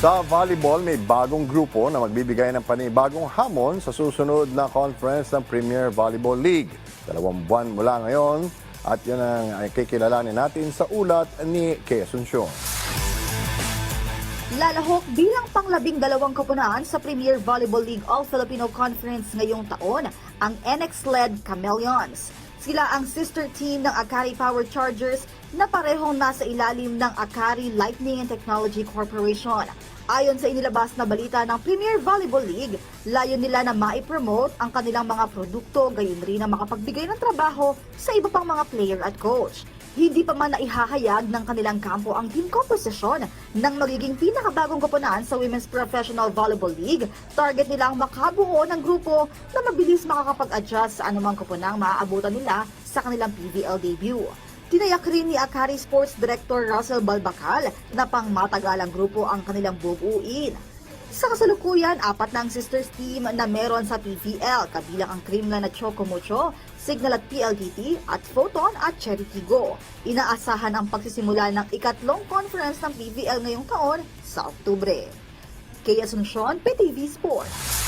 Sa volleyball, may bagong grupo na magbibigay ng panibagong hamon sa susunod na conference ng Premier Volleyball League. Dalawang buwan mula ngayon at yun ang kikilalanin natin sa ulat ni Kay Asuncion. Lalahok bilang panglabing dalawang kapunaan sa Premier Volleyball League All-Filipino Conference ngayong taon, ang NX-led Chameleons. Sila ang sister team ng Akari Power Chargers na parehong nasa ilalim ng Akari Lightning and Technology Corporation. Ayon sa inilabas na balita ng Premier Volleyball League, layo nila na maipromote ang kanilang mga produkto gayon rin na makapagbigay ng trabaho sa iba pang mga player at coach. Hindi pa man naihahayag ng kanilang kampo ang team composition ng magiging pinakabagong koponan sa Women's Professional Volleyball League. Target nila ang makabuo ng grupo na mabilis makakapag-adjust sa anumang koponang maaabutan nila sa kanilang PVL debut. Tinayak rin ni Akari Sports Director Russell Balbacal na pang matagalang grupo ang kanilang bubuin. Sa kasalukuyan, apat na ang sisters team na meron sa PVL, kabilang ang Creamline at Chocomucho, Signal at PLDT, at Photon at Cherry Tigo. Inaasahan ang pagsisimula ng ikatlong conference ng PVL ngayong taon sa Oktubre. Kay Asuncion, PTV Sports.